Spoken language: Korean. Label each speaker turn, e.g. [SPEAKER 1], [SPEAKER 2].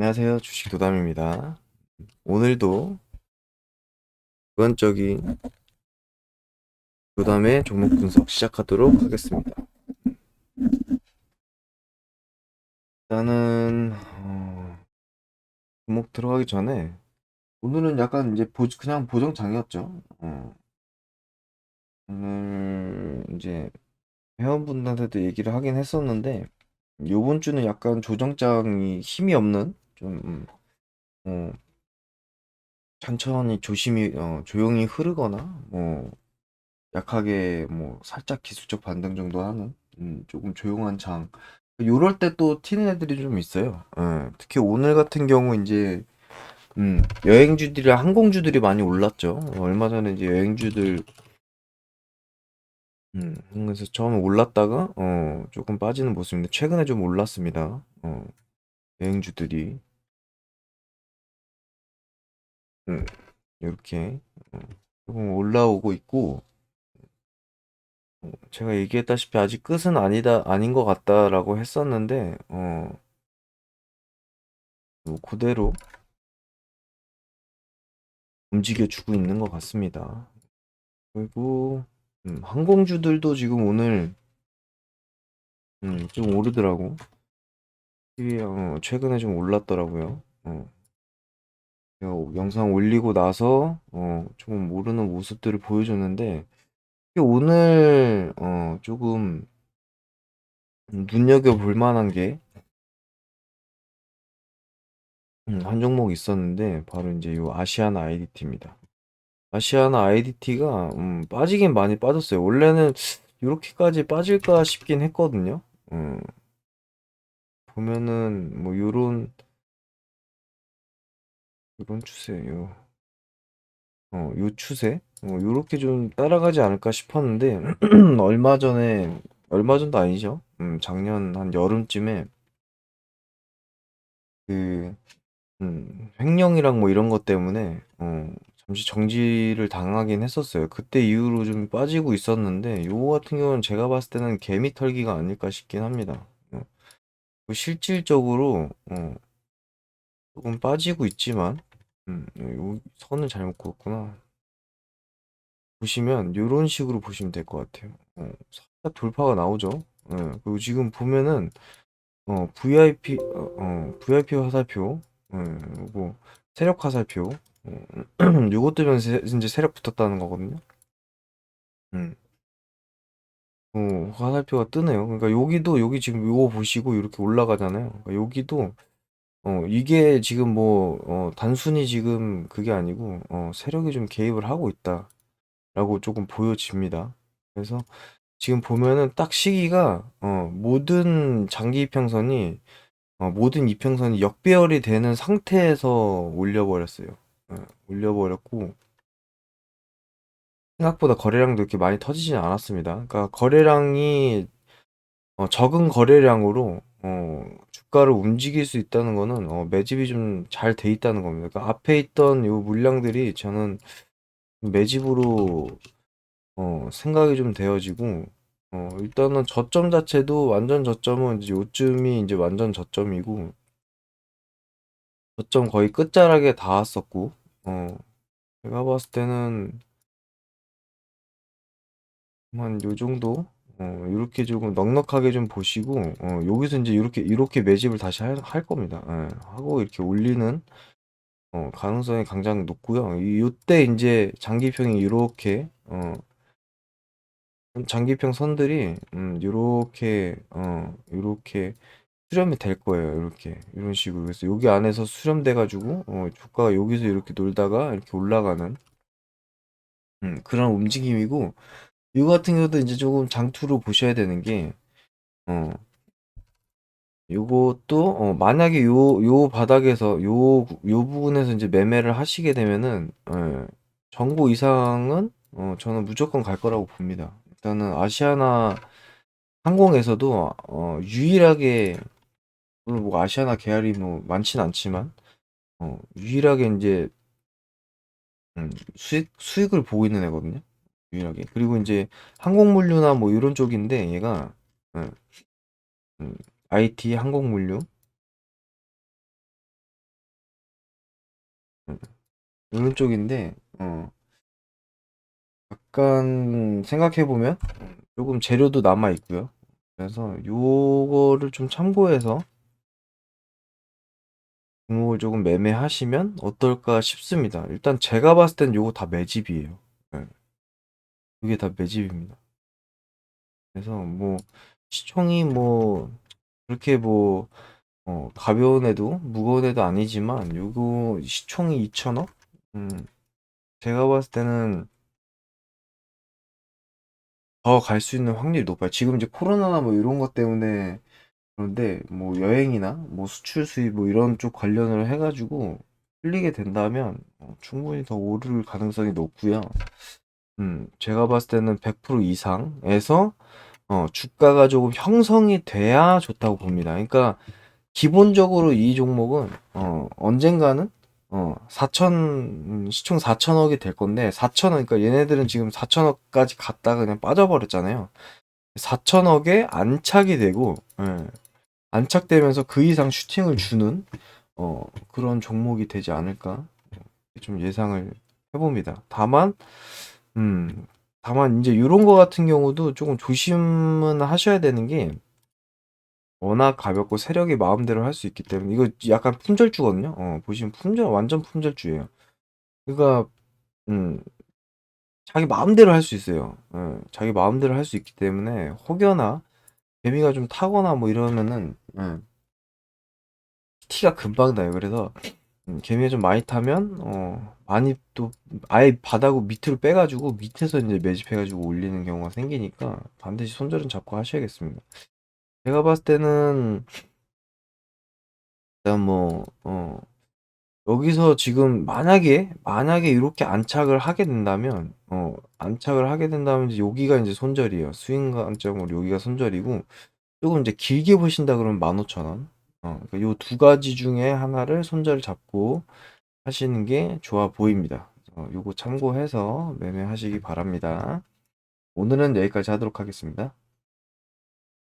[SPEAKER 1] 안녕하세요. 주식 도담입니다. 오늘도 무한적인 도담의 종목 분석 시작하도록 하겠습니다. 일단은 어, 종목 들어가기 전에 오늘은 약간 이제 보, 그냥 보정장이었죠. 어, 오늘 이제 회원분들한테도 얘기를 하긴 했었는데 요번 주는 약간 조정장이 힘이 없는 좀 음, 어, 천천히 조심히 어, 조용히 흐르거나 뭐 약하게 뭐 살짝 기술적 반등 정도 하는 음, 조금 조용한 장 요럴 때 또 튀는 애들이 좀 있어요. 예, 특히 오늘 같은 경우 이제 음, 여행주들이랑 항공주들이 많이 올랐죠. 얼마 전에 이제 여행주들 음, 그래서 처음에 올랐다가 어, 조금 빠지는 모습인데 최근에 좀 올랐습니다. 어, 여행주들이 음. 이렇게 어, 조금 올라오고 있고 어, 제가 얘기했다시피 아직 끝은 아니다 아닌 것 같다라고 했었는데 어뭐 그대로 움직여주고 있는 것 같습니다. 그리고 음, 항공주들도 지금 오늘 음, 좀 오르더라고. 어, 최근에 좀 올랐더라고요. 어. 어, 영상 올리고 나서 어, 조금 모르는 모습들을 보여줬는데 오늘 어, 조금 눈여겨 볼 만한 게한 음, 종목 있었는데 바로 이제 요 아시안 아이디티입니다. 아시안 아이디티가 음, 빠지긴 많이 빠졌어요. 원래는 이렇게까지 빠질까 싶긴 했거든요. 음, 보면은 뭐 요런 이런 추세예요. 어, 요 추세? 어, 요렇게 좀 따라가지 않을까 싶었는데, 얼마 전에, 얼마 전도 아니죠? 음, 작년 한 여름쯤에, 그, 음, 횡령이랑 뭐 이런 것 때문에, 어, 잠시 정지를 당하긴 했었어요. 그때 이후로 좀 빠지고 있었는데, 요 같은 경우는 제가 봤을 때는 개미 털기가 아닐까 싶긴 합니다. 어, 실질적으로, 어, 조금 빠지고 있지만, 음, 어, 선을 잘못 그었구나. 보시면 이런 식으로 보시면 될 것 같아요. 어, 살짝 돌파가 나오죠. 예, 그리고 지금 보면은 어, VIP 어, 어, VIP 화살표, 예, 뭐 세력 화살표, 어, 요것 때문에 세, 이제 세력 붙었다는 거거든요. 음. 어, 화살표가 뜨네요. 그러니까 여기도 여기 지금 이거 보시고 이렇게 올라가잖아요. 그러니까 여기도 어 이게 지금 뭐어 단순히 지금 그게 아니고 어 '세력이 좀 개입을 하고 있다.'라고 조금 보여집니다. 그래서 지금 보면은 딱 시기가 어 모든 장기 이평선이 어 모든 이평선이 역배열이 되는 상태에서 올려 버렸어요. 예 올려 버렸고 생각보다 거래량도 이렇게 많이 터지진 않았습니다. 그러니까 거래량이 어 적은 거래량으로 어 주가를 움직일 수 있다는 거는 어, 매집이 좀 잘 돼 있다는 겁니다. 그러니까 앞에 있던 이 물량들이 저는 매집으로 어, 생각이 좀 되어지고 어, 일단은 저점 자체도 완전 저점은 이제 요쯤이 이제 완전 저점이고 저점 거의 끝자락에 닿았었고 어, 제가 봤을 때는 한 요 정도 이렇게 어, 조금 넉넉하게 좀 보시고 어 여기서 이제이렇게 요렇게 매집을 다시 할할 겁니다. 예. 하고 이렇게 올리는 어 가능성이 굉장히 높고요. 이때이제 장기평이 이렇게어 장기평 선들이 음 요렇게 어 요렇게 수렴이 될 거예요. 이렇게이런 식으로. 그래서 여기 안에서 수렴돼 가지고 어 주가가 여기서 이렇게 놀다가 이렇게 올라가는 음 그런 움직임이고 이거 같은 경우도 이제 조금 장투로 보셔야 되는 게, 어, 요것도, 어, 만약에 요, 요 바닥에서, 요, 요 부분에서 이제 매매를 하시게 되면은, 예, 정보 이상은, 어, 저는 무조건 갈 거라고 봅니다. 일단은 아시아나 항공에서도, 어, 유일하게, 물론 뭐 아시아나 계열이 뭐 많진 않지만, 어, 유일하게 이제, 음, 수익, 수익을 보고 있는 애거든요. 유일하게. 그리고 이제 항공물류나 뭐 이런 쪽인데 얘가 IT 어, 항공물류 음, 음, 이런 쪽인데 어, 약간 생각해 보면 조금 재료도 남아 있고요. 그래서 요거를 좀 참고해서 종목을 조금 매매하시면 어떨까 싶습니다. 일단 제가 봤을 땐 요거 다 매집이에요. 그게 다 매집입니다. 그래서 뭐 시총이 뭐 그렇게 뭐 어, 가벼운 애도 무거운 애도 아니지만 요거 시총이 2천억? 음, 제가 봤을 때는 더 갈 수 있는 확률이 높아요. 지금 이제 코로나나 뭐 이런 것 때문에 그런데 뭐 여행이나 뭐 수출 수입 뭐 이런 쪽 관련을 해가지고 풀리게 된다면 어, 충분히 더 오를 가능성이 높고요. 음 제가 봤을 때는 100% 이상에서 어 주가가 조금 형성이 돼야 좋다고 봅니다. 그러니까 기본적으로 이 종목은 어 언젠가는 어 4천 시총 4천억이 될 건데 4천억 그러니까 얘네들은 지금 4천억까지 갔다 그냥 빠져버렸잖아요. 4천억에 안착이 되고 예. 안착되면서 그 이상 슈팅을 주는 어, 그런 종목이 되지 않을까 좀 예상을 해봅니다. 다만 음. 다만 이제 요런 거 같은 경우도 조금 조심은 하셔야 되는 게 워낙 가볍고 세력이 마음대로 할 수 있기 때문에 이거 약간 품절주거든요. 어 보시면 품절 완전 품절주예요. 그러니까 음 자기 마음대로 할 수 있어요. 예. 자기 마음대로 할 수 있기 때문에 혹여나 개미가 좀 타거나 뭐 이러면은 예 티가 금방 나요. 그래서 개미가 음, 좀 많이 타면 어 많이 또 아예 바닥을 밑으로 빼가지고 밑에서 이제 매집해가지고 올리는 경우가 생기니까 반드시 손절은 잡고 하셔야겠습니다. 제가 봤을 때는 일단 뭐 어, 여기서 지금 만약에 만약에 이렇게 안착을 하게 된다면 어 안착을 하게 된다면 이제 여기가 이제 손절이에요. 스윙 관점으로 여기가 손절이고 조금 이제 길게 보신다 그러면 15,000원 어, 그러니까 요두 가지 중에 하나를 손절 잡고 하시는 게 좋아 보입니다. 어, 요거 참고해서 매매하시기 바랍니다. 오늘은 여기까지 하도록 하겠습니다.